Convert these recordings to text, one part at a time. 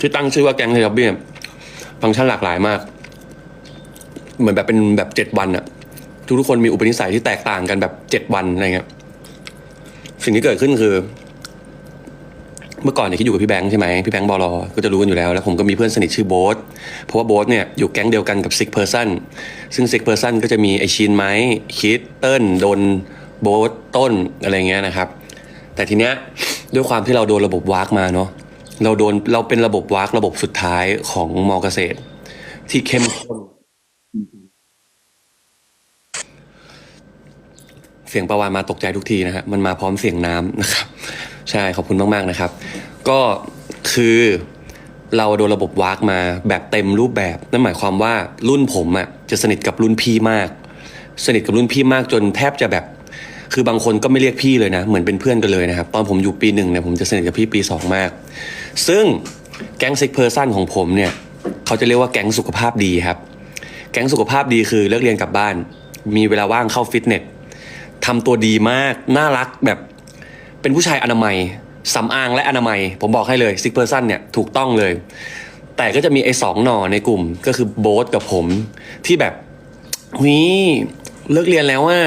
ที่ตั้งชื่อว่าแก๊งเทเลทับบี้ฟังก์ชันหลากหลายมาก เหมือนแบบเป็นแบบเจ็ดวันอะทุกทุกๆคนมีอุปนิสัยที่แตกต่างกันแบบเจ็ดวันอะไรเงี้ยสิ่งที่เกิดขึ้นคือ เมื่อก่อนเนี่ยคิดอยู่กับพี่แบงค์ใช่ไหมพี่แบงค์บอลก็จะรู้กันอยู่แล้ว แล้วผมก็มีเพื่อนสนิทชื่อโบ๊ทเพราะว่าโบ๊ทเนี่ยอยู่แก๊งเดียวกันกับซิกเพอร์ซันซึ่งซิกเพอร์ซันก็จะมีไอชินไม้คิดเติ้ลโดนโบ๊ทต้นอะไรเงี้ยนะครับ แต่ทีเนี้ยด้วยความที่เราโดนระบบวากมาเนาะ เราโดนเราเป็นระบบวากระบบสุดท้ายของมอเกษตร ที่เข้มข้นเสียงประวานมาตกใจทุกทีนะฮะมันมาพร้อมเสียงน้ำนะครับ ใช่ขอบคุณมากๆนะครับ ก็คือเราโดนระบบวากมาแบบเต็มรูปแบบนั่นหมายความว่ารุ่นผมอะ่ะจะสนิทกับรุ่นพี่มาก สนิทกับรุ่นพี่มากจนแทบจะแบบ คือบางคนก็ไม่เรียกพี่เลยนะ เหมือนเป็นเพื่อนกันเลยนะครับ ตอนผมอยู่ปีหนึ่งเนี่ยผมจะสนิทกับพี่ปีสองมาก ซึ่งแก๊งซิกเพอร์ซันของผมเนี่ยเขาจะเรียกว่าแก๊งสุขภาพดีครับ แก๊งสุขภาพดีคือเลิกเรียนกลับบ้าน มีเวลาว่างเข้าฟิตเนสทำตัวดีมาก น่ารักแบบเป็นผู้ชายอนามัยสำอางและอนามัย ผมบอกให้เลยซิกเพอร์ซันเนี่ยถูกต้องเลย แต่ก็จะมีไอ้สองหน่อในกลุ่มก็คือโบ๊ทกับผมที่แบบหุยเลิกเรียนแล้วว่า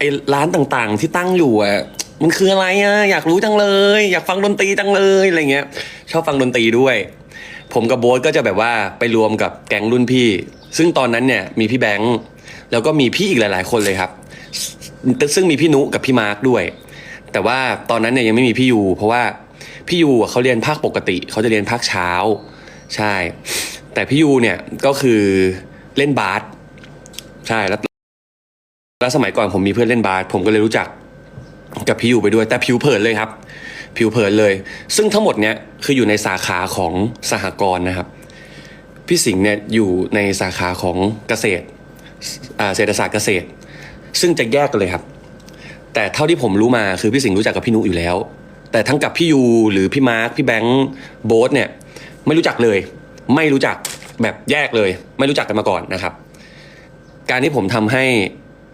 ไอ้ร้านต่างๆ ที่ตั้งอยู่อะมันคืออะไรอะอยากรู้จังเลย อยากฟังดนตรีจังเลยอะไรเงี้ย ชอบฟังดนตรีด้วย ผมกับโบ๊ทก็จะแบบว่าไปรวมกับแก๊งรุ่นพี่ ซึ่งตอนนั้นเนี่ยมีพี่แบงค์แล้วก็มีพี่อีกหลาย ๆ คนเลยครับ ซึ่งมีพี่นุกับพี่มาร์คด้วย แต่ว่าตอนนั้นเนี่ยยังไม่มีพี่ยูเพราะว่าพี่ยูเขาเรียนภาคปกติ เขาจะเรียนภาคเช้า ใช่ แต่พี่ยูเนี่ยก็คือเล่นบาสใช่แล้ว แล้วสมัยก่อนผมมีเพื่อนเล่นบาสผมก็เลยรู้จักกับพี่อยู่ไปด้วย แต่ผิวเผินเลยครับ ผิวเผินเลย ซึ่งทั้งหมดเนี่ยคืออยู่ในสาขาของสหกรณ์นะครับ พี่สิงห์เนี่ยอยู่ในสาขาของเกษตรอ่าเศรษฐศาสตร์เกษตร ซึ่งจะแยกกันเลยครับ แต่เท่าที่ผมรู้มาคือพี่สิงห์รู้จักกับพี่นุอยู่แล้ว แต่ทั้งกับพี่ยูหรือพี่มาร์คพี่แบงค์โบ๊ทเนี่ยไม่รู้จักเลย ไม่รู้จักแบบแยกเลย ไม่รู้จักกันมาก่อนนะครับ การที่ผมทำให้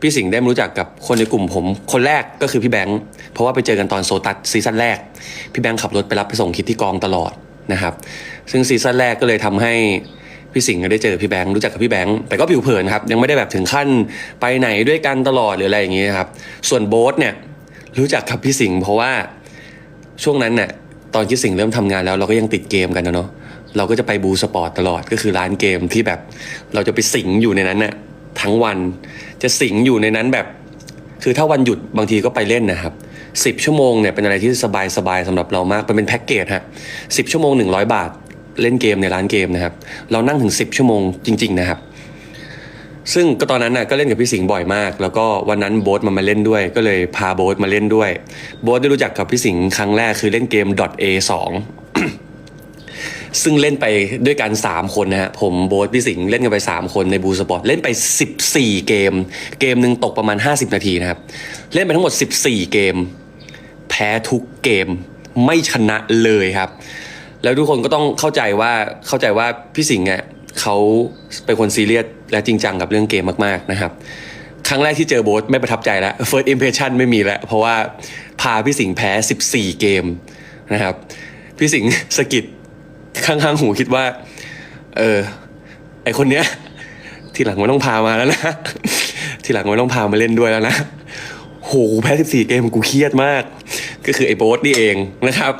พี่สิงห์ได้มารู้จักกับคนในกลุ่มผม คนแรกก็คือพี่แบงค์เพราะว่าไปเจอกันตอนโซตัสซีซั่นแรก พี่แบงค์ขับรถไปรับไปส่งคิดที่กองตลอดนะครับ ซึ่งซีซั่นแรกก็เลยทำให้พี่สิงห์ได้เจอพี่แบงค์รู้จักกับพี่แบงค์แต่ก็ผิวเผินครับยังไม่ได้แบบถึงขั้นไปไหนด้วยกันตลอดหรืออะไรอย่างเงี้ยครับ ส่วนโบ๊ทเนี่ยรู้จักกับพี่สิงห์เพราะว่าช่วงนั้นเนี่ยตอนที่สิงห์เริ่มทำงานแล้วเราก็ยังติดเกมกันนะเนาะเราก็จะไปบูสปอร์ตตลอดก็คือร้านเกมที่แบบเราจะไปสิงอยู่ในนั้นน่ะ ทั้งวันจะสิงอยู่ในนั้นแบบ คือถ้าวันหยุดบางทีก็ไปเล่นนะครับสิบชั่วโมงเนี่ยเป็นอะไรที่สบายสบายสำหรับเรามากมันเป็นแพ็กเกจฮะสิบชั่วโมงหนึ่งร้อยบาท เล่นเกมในร้านเกมนะครับ เรานั่งถึงสิบชั่วโมงจริง ๆ นะครับ ซึ่งก็ตอนนั้นน่ะก็เล่นกับพี่สิงห์บ่อยมาก แล้วก็วันนั้นโบ๊ทมันมาเล่นด้วย ก็เลยพาโบ๊ทมาเล่นด้วย โบ๊ทได้รู้จักกับพี่สิงห์ครั้งแรกคือเล่นเกม .a2 ซึ่งเล่นไปด้วยกัน 3 คนนะฮะผมโบ๊ทพี่สิงห์เล่นกันไป 3 คนในบูสปอร์ตเล่นไป 14 เกม เกมหนึ่งตกประมาณ 50 นาทีนะครับ เล่นไปทั้งหมด 14 เกม แพ้ทุกเกมไม่ชนะเลยครับ แล้วทุกคนก็ต้องเข้าใจว่าเข้าใจว่าพี่สิงห์อะเขาเป็นคนซีเรียสและจริงจังกับเรื่องเกมมากๆนะครับครั้งแรกที่เจอโบ๊ทไม่ประทับใจแล้ว first impression ไม่มีแล้ว เพราะว่าพาพี่สิงห์แพ้ 14 เกมนะครับ พี่สิงห์สะกิด ข้างๆหูคิดว่า เออ ไอคนเนี้ย ทีหลังไม่ต้องพามาแล้วนะ ทีหลังไม่ต้องพามาเล่นด้วยแล้วนะโหแพ้ 14 เกมกูเครียดมาก ก็คือไอ้โบ๊ทนี่เองนะครับ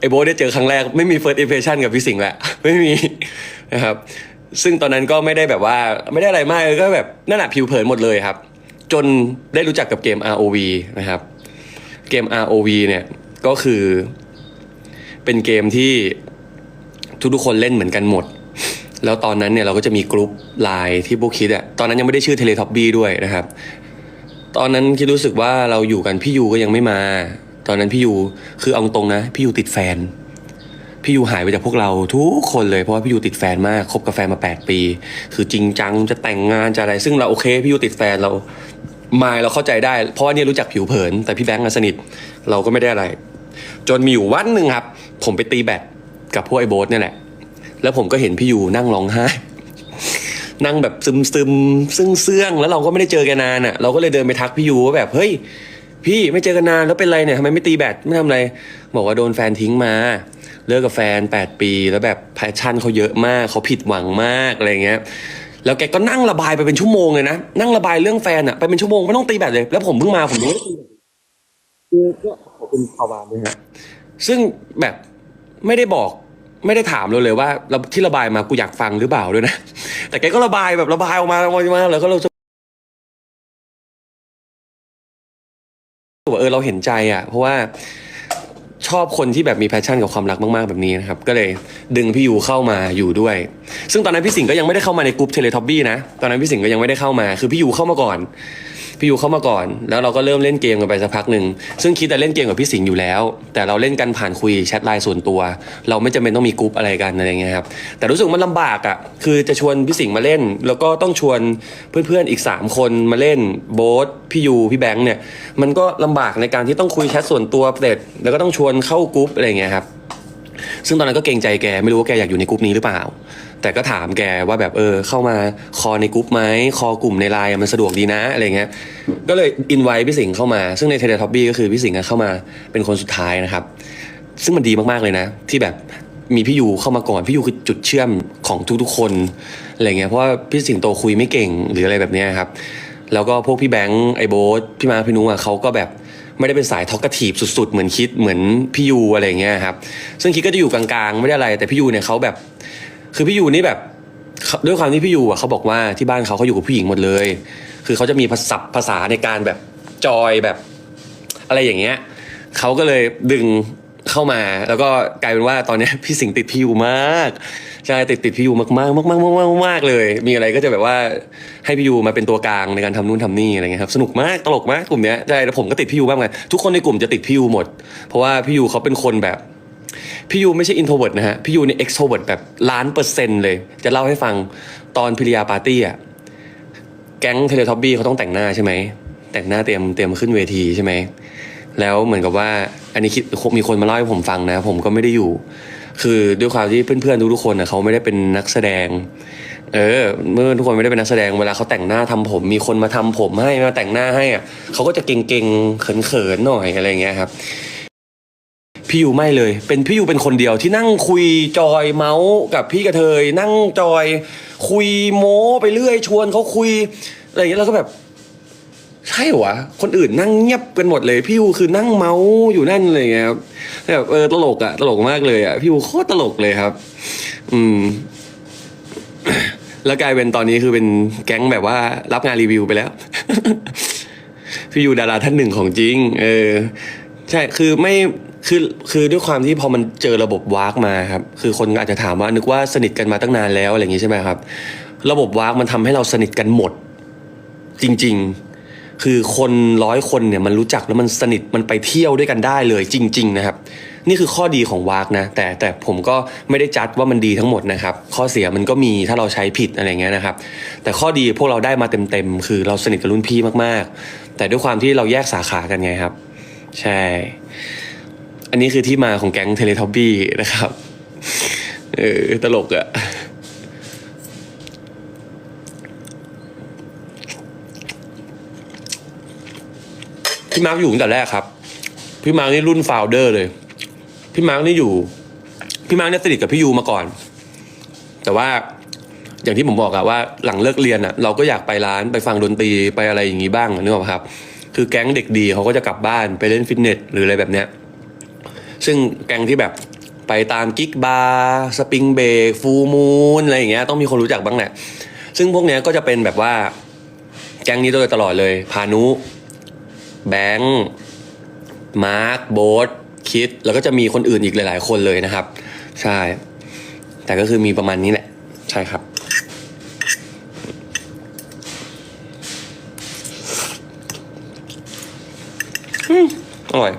ไอ้โบ๊ทได้เจอครั้งแรกไม่มี first impression กับพี่สิงห์แหละ ไม่มีนะครับ ซึ่งตอนนั้นก็ไม่ได้แบบว่าไม่ได้อะไรมากก็แบบนั่นแหละผิวเผินหมดเลยครับ จนได้รู้จักกับเกม ROV นะครับ เกม ROV เนี่ยก็คือเป็นเกมที่ ทุกๆคนเล่นเหมือนกันหมด แล้วตอนนั้นเนี่ยเราก็จะมีกลุ่มไลน์ที่พวกคิดอะตอนนั้นยังไม่ได้ชื่อเทเลท็อปบี้ด้วยนะครับ ตอนนั้นคิดรู้สึกว่าเราอยู่กันพี่ยูก็ยังไม่มา ตอนนั้นพี่ยูคือเอาตรงนะ พี่ยูติดแฟน พี่ยูหายไปจากพวกเราทุกคนเลยเพราะว่าพี่ยูติดแฟนมากคบกับแฟนมา 8 ปี คือจริงจังจะแต่งงานจะอะไรซึ่งเราโอเคพี่ยูติดแฟนเรามาเราเข้าใจได้ เพราะว่าเนี่ยรู้จักผิวเผิน แต่พี่แบงค์สนิทเราก็ไม่ได้อะไร จนมีอยู่วันหนึ่งครับ ผมไปตีแบดกับพวกไอ้โบ๊ทเนี่ยแหละ แล้วผมก็เห็นพี่ยูนั่งร้องไห้ นั่งแบบซึมซึมๆซึ่งเสื่องๆแล้วเราก็ไม่ได้เจอกันนานอะ เราก็เลยเดินไปทักพี่ยูว่าแบบเฮ้ย พี่ไม่เจอกันนานแล้วเป็นไรเนี่ยทำไมไม่ตีแบดไม่ทำอะไร บอกว่าโดนแฟนทิ้งมาเลิกกับแฟนแปดปี แล้วแบบแพชชั่นเขาเยอะมากเขาผิดหวังมากอะไรเงี้ยแล้วแกก็นั่งระบายไปเป็นชั่วโมงเลยนะนั่งระบายเรื่องแฟนอะไปเป็นชั่วโมงไม่ต้องตีแบตเลย แล้วผมเพิ่งมาผมยังไม่ได้ตีแบตคือก็ขอบคุณภาวาด้วยฮะซึ่งแบบไม่ได้บอก ไม่ได้ถามเราเลยว่าเราที่ระบายมากูอยากฟังหรือเปล่าด้วยนะ แต่แกก็ระบายแบบระบายออกมาออกมาแล้วก็เราจะว่าเออเราเห็นใจอะ เพราะว่าชอบคนที่แบบมีแพชชั่นกับความรักมาก ๆ แบบนี้นะครับ ก็เลยดึงพี่ยูเข้ามาอยู่ด้วย ซึ่งตอนนั้นพี่สิงห์ก็ยังไม่ได้เข้ามาในกลุ่มเทเลท็อบบี้นะ ตอนนั้นพี่สิงห์ก็ยังไม่ได้เข้ามา คือพี่ยูเข้ามาก่อน พี่ยูเข้ามาก่อน แล้วเราก็เริ่มเล่นเกมกันไปสักพักหนึ่งซึ่งคิดแต่เล่นเกมกับพี่สิงห์อยู่แล้ว แต่เราเล่นกันผ่านคุยแชทไลน์ส่วนตัว เราไม่จำเป็นต้องมีกลุ่มอะไรกันอะไรเงี้ยครับแต่รู้สึกมันลำบากอะคือจะชวนพี่สิงห์มาเล่น แล้วก็ต้องชวนเพื่อนๆอีก 3 คนมาเล่นโบ๊ทพี่ยูพี่แบงค์เนี่ยมันก็ลำบากในการที่ต้องคุยแชทส่วนตัวเสร็จแล้วก็ต้องชวนเข้ากลุ่มอะไรเงี้ยครับซึ่งตอนนั้นก็เกรงใจแกไม่รู้ว่าแกอยากอยู่ในกลุ่มนี้หรือเปล่า แต่ก็ถามแกว่าแบบเออ เข้ามาคอในกลุ่มไหมคอกลุ่มในไลน์มันสะดวกดีนะอะไรเงี้ยก็เลยอินไว้พี่สิงห์เข้ามา ซึ่งในเทเลท็อปบี้ก็คือพี่สิงห์เข้ามาเป็นคนสุดท้ายนะครับ ซึ่งมันดีมากๆเลยนะ ที่แบบมีพี่ยูเข้ามาก่อนพี่ยูคือจุดเชื่อมของทุกๆคนอะไรเงี้ยเพราะว่าพี่สิงโตคุยไม่เก่งหรืออะไรแบบเนี้ยครับ แล้วก็พวกพี่แบงค์ไอโบ๊ทพี่มาพี่นุ้งอะเขาก็แบบไม่ได้เป็นสายทอกกทีฟสุดๆ เหมือนคิดเหมือนพี่ยูอะไรเงี้ยครับซึ่งคิดก็จะอยู่กลางๆ ไม่ได้อะไร แต่พี่ยูเนี่ยเขาแบบ คือพี่ยูนี่แบบด้วยความที่พี่ยูอะเขาบอกว่าที่บ้านเขาเขาอยู่กับผู้หญิงหมดเลย คือเขาจะมีภาษาภาษาในการแบบจอยแบบ อะไรอย่างเงี้ยเขาก็เลยดึงเข้ามา แล้วก็กลายเป็นว่าตอนนี้พี่สิงห์ติดพี่ยูมากใช่ติดติดพี่ยูมากๆมากมากมากมากเลย มีอะไรก็จะแบบว่าให้พี่ยูมาเป็นตัวกลางในการทำนู่นทำนี่อะไรเงี้ยครับสนุกมากตลกมากกลุ่มเนี้ยใช่แล้วผมก็ติดพี่ยูบ้างไงทุกคนในกลุ่มจะติดพี่ยูหมด เพราะว่าพี่ยูเขาเป็นคนแบบ พี่ยูไม่ใช่อินโทรเวิร์ดนะฮะ พี่ยูเนี่ยเอ็กโทรเวิร์ดแบบล้านเปอร์เซ็นต์เลย จะเล่าให้ฟังตอนพิริยาปาร์ตี้อะ แก๊งเทเลท็อปบี้เขาต้องแต่งหน้าใช่ไหม แต่งหน้าเตรียมเตรียมขึ้นเวทีใช่ไหม แล้วเหมือนกับว่า อันนี้คิดมีคนมาเล่าให้ผมฟังนะ ผมก็ไม่ได้อยู่ คือด้วยความที่เพื่อนๆทุกๆคนนะเขาไม่ได้เป็นนักแสดง เออ เมื่อทุกคนไม่ได้เป็นนักแสดง เวลาเขาแต่งหน้าทำผม มีคนมาทำผมให้มาแต่งหน้าให้อะเขาก็จะเก่งๆเขินๆหน่อยอะไรเงี้ยครับ พี่ยูไม่เลย เป็นพี่ยูเป็นคนเดียวที่นั่งคุยจอยเมาส์กับพี่กระเทย นั่งจอย คุยโม้ไปเรื่อยชวนเขาคุยอะไรอย่างเงี้ยแล้วก็แบบใช่เหรอวะคนอื่นนั่งเงียบกันหมดเลย พี่ยูคือนั่งเมาส์อยู่นั่นอะไรอย่างเงี้ยครับแบบเออตลกอะตลกมากเลยอะพี่ยูโคตรตลกเลยครับ อืม แล้วกลายเป็นตอนนี้คือเป็นแก๊งแบบว่า รับงานรีวิวไปแล้ว พี่ยูดาราท่านหนึ่งของจริง เออ ใช่คือไม่ คือคือด้วยความที่พอมันเจอระบบวากมาครับคือคนอาจจะถามว่านึกว่าสนิทกันมาตั้งนานแล้วอะไรอย่างงี้ใช่ไหมครับ ระบบวากมันทำให้เราสนิทกันหมด จริง ๆ คือคนร้อยคนเนี่ยมันรู้จักแล้วมันสนิทมันไปเที่ยวด้วยกันได้เลย จริง ๆ นะครับ นี่คือข้อดีของวากนะ แต่แต่ผมก็ไม่ได้จัดว่ามันดีทั้งหมดนะครับ ข้อเสียมันก็มีถ้าเราใช้ผิดอะไรเงี้ยนะครับ แต่ข้อดีพวกเราได้มาเต็มๆคือเราสนิทกับรุ่นพี่มากๆ แต่ด้วยความที่เราแยกสาขากันไงครับ ใช่ อันนี้คือที่มาของแก๊งเทเลทอบบี้นะครับ เออ ตลกอะพี่มาร์กอยู่ตั้งแต่แรกครับ พี่มาร์กนี่รุ่นฟาวเดอร์เลย พี่มาร์กนี่อยู่ พี่มาร์กเนี่ยสนิทกับพี่ยูมาก่อน แต่ว่าอย่างที่ผมบอกอะว่าหลังเลิกเรียนอะเราก็อยากไปร้านไปฟังดนตรีไปอะไรอย่างนี้บ้างนึกออกครับ คือแก๊งเด็กดีเขาก็จะกลับบ้านไปเล่นฟิตเนสหรืออะไรแบบเนี้ย ซึ่งแก๊งที่แบบไปตามกิ๊กบาร์สปริงเบรกฟูมูนอะไรอย่างเงี้ยต้องมีคนรู้จักบ้างแหละซึ่งพวกเนี้ยก็จะเป็นแบบว่าแก๊งนี้โดยตลอดเลย พานุ แบงค์ มาร์ค โบ๊ท คิด แล้วก็จะมีคนอื่นอีกหลาย ๆ คนเลยนะครับ ใช่ แต่ก็คือมีประมาณนี้แหละ ใช่ครับอืมอร่อย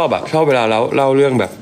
อบอะชอบเวลาเราเล่าเรื่องแบบ